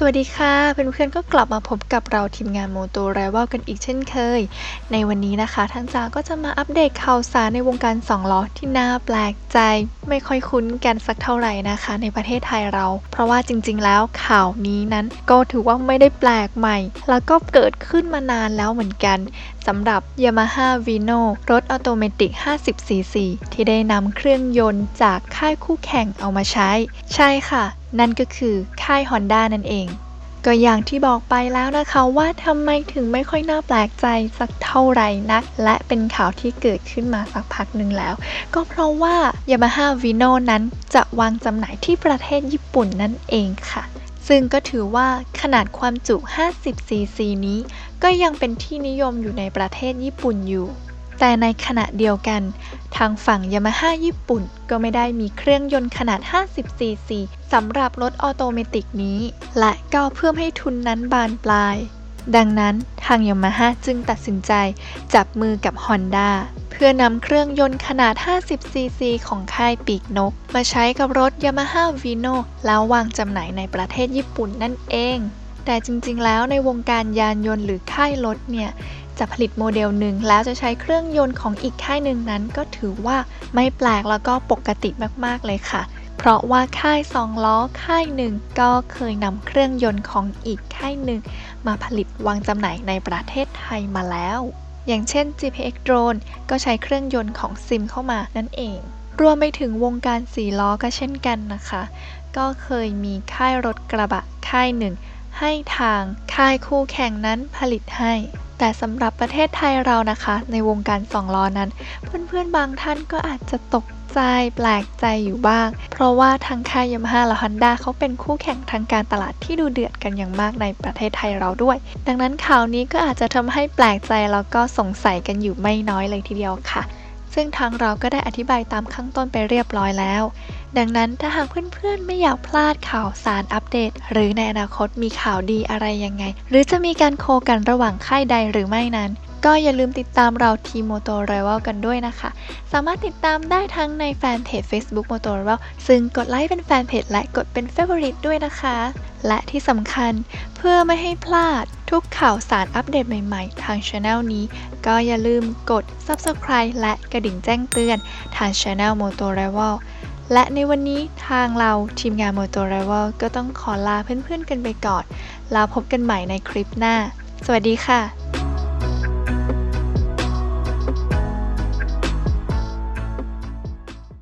สวัสดีค่ะเพื่อนๆก็กลับมาพบกับเราทีมงานโมโตไรวัลกันอีกเช่นเคย ในวันนี้นะคะทั้งจาก็จะมาอัปเดตข่าวสารในวงการสองล้อที่น่าแปลกใจ ไม่ค่อยคุ้นกันสักเท่าไหร่นะคะ ในประเทศไทยเรา เพราะว่าจริงๆแล้วข่าวนี้นั้นก็ถือว่าไม่ได้แปลกใหม่ แล้วก็เกิดขึ้นมานานแล้วเหมือนกันสำหรับ Yamaha Vino รถออโตเมติก 50cc ที่ได้นำเครื่องยนต์จากค่ายคู่แข่งเอามาใช้ ใช่ค่ะ นั่นก็คือค่าย Honda นั่นเอง ก็อย่างที่บอกไปแล้วนะคะว่าทำไมถึงไม่ค่อยน่าแปลกใจสักเท่าไหร่นัก และเป็นข่าวที่เกิดขึ้นมาสักพักหนึ่งแล้ว ก็เพราะว่า Yamaha Vino นั้นจะวางจำหน่ายที่ประเทศญี่ปุ่นนั่นเองค่ะซึ่งก็ถือว่าขนาดความจุ 50cc นี้ ก็ยังเป็นที่นิยมอยู่ในประเทศญี่ปุ่นอยู่ แต่ในขณะเดียวกัน ทางฝั่งยามาฮ่าญี่ปุ่น ก็ไม่ได้มีเครื่องยนต์ขนาด 50cc สำหรับรถออโตเมติกนี้ และก็เพื่อให้ทุนนั้นบานปลาย ดังนั้นทางยามาฮ่าจึงตัดสินใจจับมือกับ Honda เพื่อนำเครื่องยนต์ขนาด 50cc ของค่ายปีกนก มาใช้กับรถ Yamaha Vino แล้ววางจำหน่ายในประเทศญี่ปุ่นนั่นเอง แต่จริงๆ แล้วในวงการยานยนต์หรือค่ายรถเนี่ย จะผลิตโมเดลหนึ่งแล้วจะใช้เครื่องยนต์ของอีกค่ายหนึ่งนั้น ก็ถือว่าไม่แปลกแล้วก็ปกติมากๆเลยค่ะ เพราะว่าค่ายสองล้อค่ายหนึ่งก็เคยนำเครื่องยนต์ของอีกค่ายหนึ่งมาผลิตวางจำหน่ายในประเทศไทยมาแล้ว อย่างเช่น GPX Drone ก็ใช้เครื่องยนต์ของซิมเข้ามานั่นเอง รวมไปถึงวงการสีล้อก็เช่นกันนะคะ ก็เคยมีค่ายรถกระบะค่ายหนึ่งให้ทางค่ายคู่แข่งนั้นผลิตให้ แต่สำหรับประเทศไทยเรานะคะ ในวงการสองล้อนั้น เพื่อนๆบางท่านก็อาจจะตกใจแปลกใจอยู่บ้าง เพราะว่าทางค่ายยามาฮ่าและฮอนด้าเขาเป็นคู่แข่งทางการตลาดที่ดูเดือดกันอย่างมากในประเทศไทยเราด้วย ดังนั้นข่าวนี้ก็อาจจะทำให้แปลกใจแล้วก็สงสัยกันอยู่ไม่น้อยเลยทีเดียวค่ะ ซึ่งทางเราก็ได้อธิบายตามข้างต้นไปเรียบร้อยแล้วดังนั้นถ้าหากเพื่อนๆ ไม่อยากพลาดข่าวสารอัปเดต หรือในอนาคตมีข่าวดีอะไรยังไง หรือจะมีการโคกันระหว่างค่ายใดหรือไม่นั้น ก็อย่าลืมติดตามเราทีโมโตไรว a l กันด้วยนะคะ สามารถติดตามได้ทั้งในแฟนเพจ Facebook m o t o r i v a l ซึ่งกดไลค์เป็นแฟนเพจและกดเป็น Favorite ด้วยนะคะ และที่สำคัญเพื่อไม่ให้พลาดทุกข่าวสารอัปเดตใหม่ๆ ทางช anel นี้ ก็อย่าลืมกด Subscribe และกระดิ่งแจ้งเตือนทาง Channel m o t o r i v a l และในวันนี้ทางเราทีมงาน m o t o r i v a l ก็ต้องขอลาเพื่อนๆกันไปก่อนแล้วพบกันใหม่ในคลิปหน้า สวัสดีค่ะ